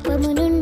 പാപമുനുണ്ട്